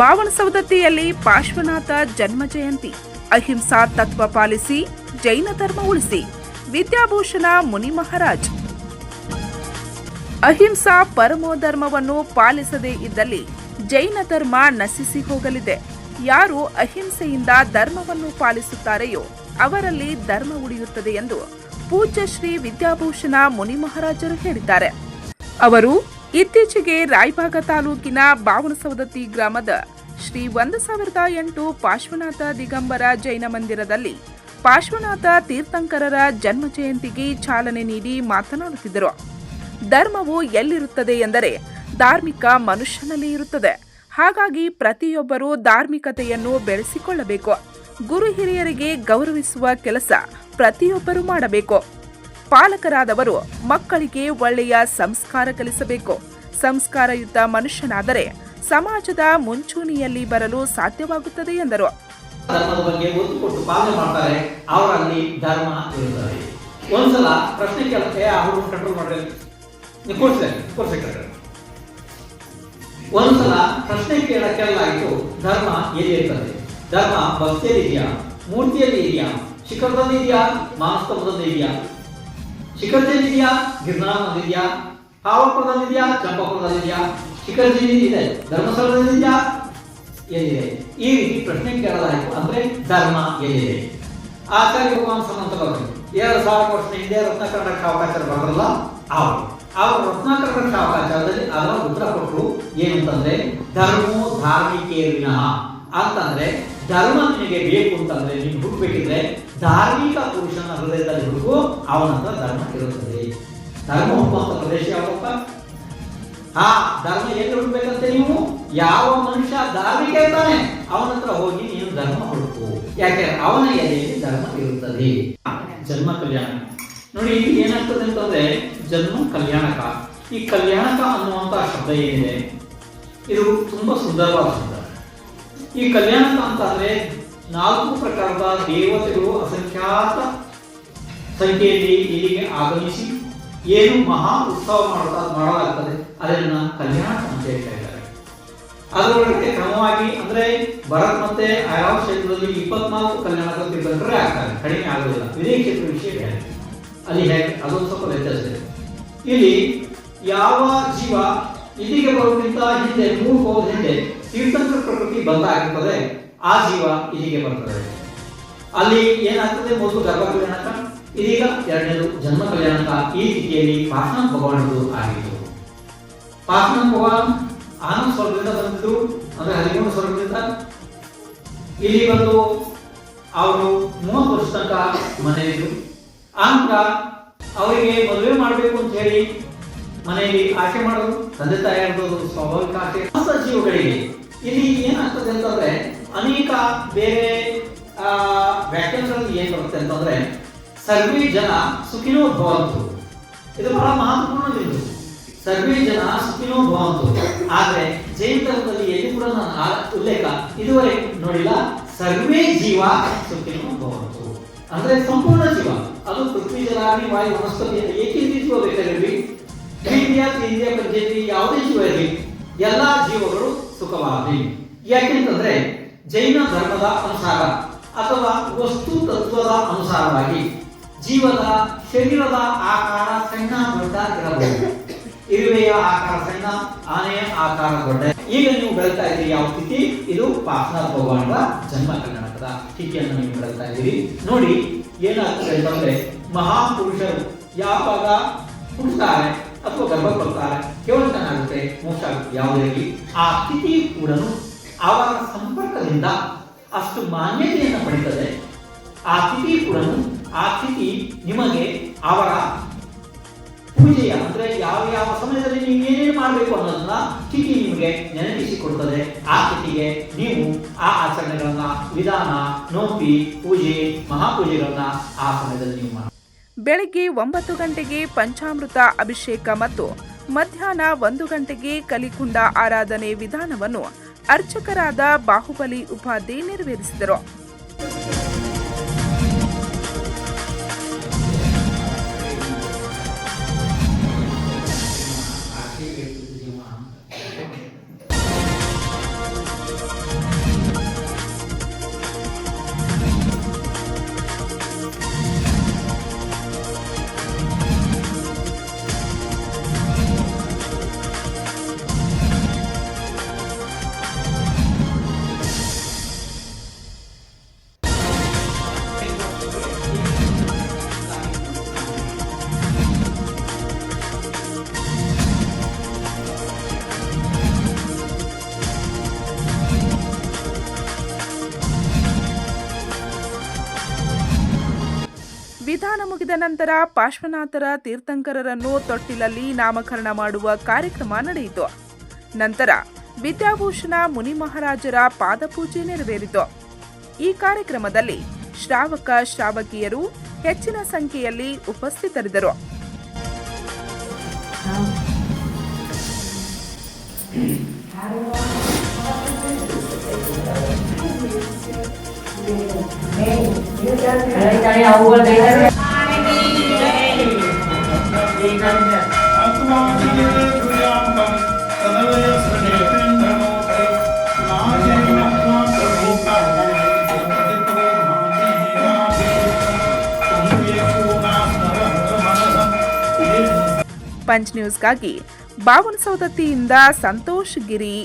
ಬಾವಣಸವದತ್ತಿಯಲ್ಲಿ ಪಾರ್ಶ್ವನಾಥ ಜನ್ಮ ಜಯಂತಿ. ಅಹಿಂಸಾ ತತ್ವ ಪಾಲಿಸಿ ಜೈನ ಧರ್ಮ ಉಳಿಸಿ. ವಿದ್ಯಾಭೂಷಣ ಮುನಿ ಮಹಾರಾಜ್. ಅಹಿಂಸಾ ಪರಮೋ ಧರ್ಮವನ್ನು ಪಾಲಿಸದೇ ಇದ್ದಲ್ಲಿ ಜೈನ ಧರ್ಮ ನಶಿಸಿ ಹೋಗಲಿದೆ. ಯಾರು ಅಹಿಂಸೆಯಿಂದ ಧರ್ಮವನ್ನು ಪಾಲಿಸುತ್ತಾರೆಯೋ ಅವರಲ್ಲಿ ಧರ್ಮ ಉಳಿಯುತ್ತದೆ ಎಂದು ಪೂಜ್ಯ ಶ್ರೀ ವಿದ್ಯಾಭೂಷಣ ಮುನಿ ಮಹಾರಾಜರು ಹೇಳಿದ್ದಾರೆ. ಅವರು ಇತ್ತೀಚೆಗೆ ರಾಯಭಾಗ ತಾಲೂಕಿನ ಬಾವನಸವದತ್ತಿ ಗ್ರಾಮದ ಶ್ರೀ ಒಂದು ಸಾವಿರದ ಎಂಟು ಪಾರ್ಶ್ವನಾಥ ದಿಗಂಬರ ಜೈನ ಮಂದಿರದಲ್ಲಿ ಪಾರ್ಶ್ವನಾಥ ತೀರ್ಥಂಕರರ ಜನ್ಮ ಜಯಂತಿಗೆ ಚಾಲನೆ ನೀಡಿ ಮಾತನಾಡುತ್ತಿದ್ದರು. ಧರ್ಮವು ಎಲ್ಲಿರುತ್ತದೆ ಎಂದರೆ ಧಾರ್ಮಿಕ ಮನುಷ್ಯನಲ್ಲಿ ಇರುತ್ತದೆ. ಹಾಗಾಗಿ ಪ್ರತಿಯೊಬ್ಬರೂ ಧಾರ್ಮಿಕತೆಯನ್ನು ಬೆಳೆಸಿಕೊಳ್ಳಬೇಕು. ಗುರು ಹಿರಿಯರಿಗೆ ಗೌರವಿಸುವ ಕೆಲಸ ಪ್ರತಿಯೊಬ್ಬರು ಮಾಡಬೇಕು. ಪಾಲಕರಾದವರು ಮಕ್ಕಳಿಗೆ ಒಳ್ಳೆಯ ಸಂಸ್ಕಾರ ಕಲಿಸಬೇಕು. ಸಂಸ್ಕಾರಯುತ ಮನುಷ್ಯನಾದರೆ ಸಮಾಜದ ಮುಂಚೂಣಿಯಲ್ಲಿ ಬರಲು ಸಾಧ್ಯವಾಗುತ್ತದೆ ಎಂದರು. ಧರ್ಮದ ಬಗ್ಗೆ ಒಂದ್ಸಲ ಪ್ರಶ್ನೆ ಕೇಳುತ್ತೆ ಧರ್ಮ ಎಲ್ಲಿ ಧರ್ಮ ಭಕ್ತಿಯಲ್ಲಿ ಇದೆಯಾ? ಮೂರ್ತಿಯಲ್ಲಿ ಇದೆಯಾ? ಶಿಖರದಲ್ಲಿ ಇದೆಯಾ? ಇದೆಯಾ? ಶಿಖರದಲ್ಲಿ ಇದೆಯಾ ಗಿರ್ನಾರದಲ್ಲಿ ಇದೆಯಾ ಪಾವಪುರದಲ್ಲಿ ಇದೆಯಾ ಚಂಪಾಪುರದಲ್ಲಿ ಇದೆಯಾ ಶಿಖರದಲ್ಲಿ ಇದೆ ಧರ್ಮಸ್ಥಳದಲ್ಲಿ ಇದೆಯಾ ಎಲ್ಲಿದೆ? ಈ ರೀತಿ ಪ್ರಶ್ನೆ ಕೇಳಲಾಯಿತು. ಅಂದ್ರೆ ಧರ್ಮ ಎಲ್ಲಿದೆ? ಆಚಾರ್ಯ ಭಗವಾನ್ ಸಮಂತ ಬರ್ತಾರೆ ಎರಡು ಸಾವಿರ ವರ್ಷ ಹಿಂದೆ ರತ್ನಾಕರಣ ಶಾವಕಾಚಾರ ಬರಲ್ಲ ಅವರು ಅವರು ರತ್ನಾಕರಣ ಶಾವಕಾಚಾರದಲ್ಲಿ ಅದರ ಉತ್ತರ ಕೊಟ್ಟರು ಏನಂತಂದ್ರೆ, ಧರ್ಮೋ ಧಾರ್ಮಿಕೇ ವಿನಃ ಅಂತಂದ್ರೆ ಧರ್ಮ ನಿನಗೆ ಬೇಕು ಅಂತಂದ್ರೆ ನೀನು ಹುಡುಕ್ಬೇಕಿದ್ರೆ ಧಾರ್ಮಿಕ ಪುರುಷನ ಹೃದಯದಲ್ಲಿ ಹುಡುಕು, ಅವನ ಹತ್ರ ಧರ್ಮ ಇರುತ್ತದೆ. ಧರ್ಮ ಹುಡುಕುವಂತ ಪ್ರದೇಶ ಯಾವಪ್ಪ? ಆ ಧರ್ಮ ಎಲ್ಲಿ ಹುಡುಕ್ಬೇಕಂತೆ ನೀವು? ಯಾವ ಮನುಷ್ಯ ಧಾರ್ಮಿಕ ಇರ್ತಾನೆ, ಅವನ ಹತ್ರ ಹೋಗಿ ನೀನು ಧರ್ಮ ಹುಡುಕು. ಯಾಕೆ? ಅವನ ಎಲೆಯಲ್ಲಿ ಧರ್ಮ ಇರುತ್ತದೆ. ಜನ್ಮ ಕಲ್ಯಾಣ. ನೋಡಿ, ಇಲ್ಲಿ ಏನಾಗ್ತದೆ ಅಂತಂದ್ರೆ ಜನ್ಮ ಕಲ್ಯಾಣಕ. ಈ ಕಲ್ಯಾಣಕ ಅನ್ನುವಂತಹ ಶಬ್ದ ಏನಿದೆ? ಇದು ತುಂಬಾ ಸುಂದರವಾದ ಶಬ್ದ ಈ ಕಲ್ಯಾಣಕ ಅಂತಂದ್ರೆ ನಾಲ್ಕು ಪ್ರಕಾರದ ದೇವತೆಗಳು ಅಸಂಖ್ಯಾತ ಸಂಖ್ಯೆಯಲ್ಲಿ ಇಲ್ಲಿಗೆ ಆಗಮಿಸಿ ಏನು ಮಹಾ ಉತ್ಸವ ಮಾಡುತ್ತಾ ಮಾಡಲಾಗ್ತದೆ ಅದನ್ನ ಕಲ್ಯಾಣ ಅಂತ ಹೇಳ್ತಾ ಇದ್ದಾರೆ. ಅದರೊಳಗೆ ಕ್ರಮವಾಗಿ ಅಂದ್ರೆ ಭರತ್ ಮತ್ತೆ ಆಯಾವ ಕ್ಷೇತ್ರದಲ್ಲಿ ಇಪ್ಪತ್ನಾಲ್ಕು ಕಲ್ಯಾಣ ತೀರ್ಥಂಕರೇ ಆಗ್ತಾರೆ ಕಡಿಮೆ ಆಗುದಿಲ್ಲ ಇದೇ ಕ್ಷೇತ್ರ ವಿಷಯ ಅಲ್ಲಿ ಹೇಗೆ? ಅದೊಂದು ಸ್ವಲ್ಪ ವ್ಯತ್ಯಾಸ ಇದೆ. ಇಲ್ಲಿ ಯಾವ ಜೀವ ಇಲ್ಲಿಗೆ ಬರೋಕ್ಕಿಂತ ಹಿಂದೆ ಮೂರು ಹೋದ ಹಿಂದೆ? ತೀರ್ಥಂಕರ ಪ್ರಕೃತಿ ಬಂದಾಗಿರ್ತದೆ ಆ ಜೀವ ಇಲ್ಲಿಗೆ ಬರ್ತದೆ. ಅಲ್ಲಿ ಏನಾಗ್ತದೆ ಮೊದಲು ಗರ್ಭ ಕಲ್ಯಾಣಕ, ಇದೀಗ ಎರಡನೇದು ಜನ್ಮ ಕಲ್ಯಾಣಕ ಈ ರೀತಿಯಲ್ಲಿ ಪಾರ್ಶ್ವನಾಥ ಭಗವಾನದು ಆಗಿತ್ತು. ಪಾರ್ಶ್ವನಾಥ ಭಗವಾನ್ ಆನಂದ ಸ್ವರ್ಗದಿಂದ ಬಂದಿದ್ದು, ಅಂದ್ರೆ ಹದಿಮೂರು ಸ್ವರ್ಗದಿಂದ. ಇಲ್ಲಿ ಬಂದು ಅವರು ಮೂವತ್ತು ವರ್ಷ ತನಕ ಮನೆಯಿದ್ರು ಆನಂತರ ಅವರಿಗೆ ಮದುವೆ ಮಾಡಬೇಕು ಅಂತ ಹೇಳಿ ಮನೆಯಲ್ಲಿ ಆಸೆ ಮಾಡೋದು ತಂದೆ ತಾಯಿಯರದು ಸ್ವಾಭಾವಿಕ ಆಸೆ. ಹೊಸ ಜೀವಗಳಿಗೆ ಇಲ್ಲಿ ಏನಾಗ್ತದೆ ಅಂತಂದ್ರೆ ಅನೇಕ ಬೇರೆ ವ್ಯಾಖ್ಯಾನಗಳಲ್ಲಿ ಏನ್ ಬರುತ್ತೆ ಅಂತಂದ್ರೆ, ಸರ್ವೇ ಜನ ಸುಖಿನೋ ಭವಂತು. ಇದು ಬಹಳ ಮಹತ್ವಪೂರ್ಣ ಬಿಂದು ಸರ್ವೇ ಜನ ಸುಖಿನೋ ಭವಂತು. ಆದ್ರೆ ಜೈನ ಧರ್ಮದಲ್ಲಿ ಎಲ್ಲಿ ಕೂಡ ನಾನು ಉಲ್ಲೇಖ ಇದುವರೆಗೆ ನೋಡಿಲ್ಲ. ಸರ್ವೇ ಜೀವ ಸುಖಿನೋ ಭವಂತು. ಅಂದ್ರೆ ಸಂಪೂರ್ಣ ಜೀವ. ಅದು ಪೃಥ್ವಿ ಜಲಾಗಿ ವಾಯು, ವನಸ್ಪತಿ ಜೀವ ಬೇಕಾಗಿರಲಿ ದ್ವಿತೀಯ ತೃತೀಯ ಪಂಚೇಂದ್ರಿಯ, ಯಾವುದೇ ಜೀವ ಇರಲಿ. ಎಲ್ಲಾ ಜೀವಗಳು ಸುಖವಾಗಲಿ. ಯಾಕೆಂತಂದ್ರೆ ಜೈನ ಧರ್ಮದ ಅನುಸಾರ ಅಥವಾ ವಸ್ತು ತತ್ವದ ಅನುಸಾರವಾಗಿ ಜೀವದ ಶರೀರದ ಆಕಾರ ಸಣ್ಣ ದೊಡ್ಡ ಇರಬಹುದು. ಇರುವೆಯ ಆಕಾರ ಸಣ್ಣ, ಆನೆಯ ಆಕಾರ ದೊಡ್ಡ. ಈಗ ನೀವು ಬೆಳೀತಾ ಇದ್ದೀರಿ ಯಾವ ಸ್ಥಿತಿ? ಇದು ಪಾಸನ ಭಗವಾನರ ಜನ್ಮ ಕರ್ನಾಟಕದ ಸ್ಥಿತಿಯನ್ನು ನೀವು ಬೆಳೀತಾ ಇದ್ದೀರಿ. ನೋಡಿ, ಏನಾಗ್ತದೆ ಅಂತಂದ್ರೆ ಮಹಾಪುರುಷರು ಯಾವಾಗ ಹುಟ್ಟುತ್ತಾರೆ ಅಥವಾ ಗರ್ಭ ಕೊಡ್ತಾರೆ ಕೇವಲತನಾಗುತ್ತೆ ಮೋಕ್ಷ ಯಾವುದಾಗಿ ಯಾವುದೇ ಆ ಸ್ಥಿತಿ ಕೂಡ ಅವರ ಸಂಪರ್ಕದಿಂದ ಅಷ್ಟು ಮಾನ್ಯತೆಯನ್ನು ಪಡೀತದೆ. ಆ ಸ್ಥಿತಿ ಕೂಡ ಆ ಸ್ಥಿತಿ ನಿಮಗೆ ಅವರ ಪೂಜೆಯ ಅಂದ್ರೆ ಯಾವ ಯಾವ ಸಮಯದಲ್ಲಿ ನೀವು ಏನೇನು ಮಾಡಬೇಕು ಅನ್ನೋದನ್ನ ಸ್ಥಿತಿ ನಿಮಗೆ ನೆನಪಿಸಿಕೊಡ್ತದೆ. ಆ ಸ್ಥಿತಿಗೆ ನೀವು ಆ ಆಚರಣೆಗಳನ್ನ, ವಿಧಾನ, ನೋಪಿ, ಪೂಜೆ, ಮಹಾಪೂಜೆಗಳನ್ನ ಆ ಸಮಯದಲ್ಲಿ ನೀವು ಮಾಡಿ ಬೆಳಗ್ಗೆ ಒಂಬತ್ತು ಗಂಟೆಗೆ ಪಂಚಾಮೃತ ಅಭಿಷೇಕ ಮತ್ತು ಮಧ್ಯಾಹ್ನ ಒಂದು ಗಂಟೆಗೆ ಕಲಿಕುಂಡ ಆರಾಧನೆ ವಿಧಾನವನ್ನು ಅರ್ಚಕರಾದ ಬಾಹುಬಲಿ ಉಪಾಧಿ ನೆರವೇರಿಸಿದರು. ಮುಗಿದ ನಂತರ ಪಾರ್ಶ್ವನಾಥರ ತೀರ್ಥಂಕರರನ್ನು ತೊಟ್ಟಿಲಲ್ಲಿ ನಾಮಕರಣ ಮಾಡುವ ಕಾರ್ಯಕ್ರಮ ನಡೆಯಿತು. ನಂತರ ವಿದ್ಯಾಭೂಷಣ ಮುನಿ ಮಹಾರಾಜರ ಪಾದಪೂಜೆ ನೆರವೇರಿತು. ಈ ಕಾರ್ಯಕ್ರಮದಲ್ಲಿ ಶ್ರಾವಕ ಶ್ರಾವಕಿಯರು ಹೆಚ್ಚಿನ ಸಂಖ್ಯೆಯಲ್ಲಿ ಉಪಸ್ಥಿತರಿದ್ದರು. ಪಂಚ್ ನ್ಯೂಸ್ಗಾಗಿ ಬಾವನಸೌದತ್ತಿಯಿಂದ ಸಂತೋಷ್ ಗಿರಿ.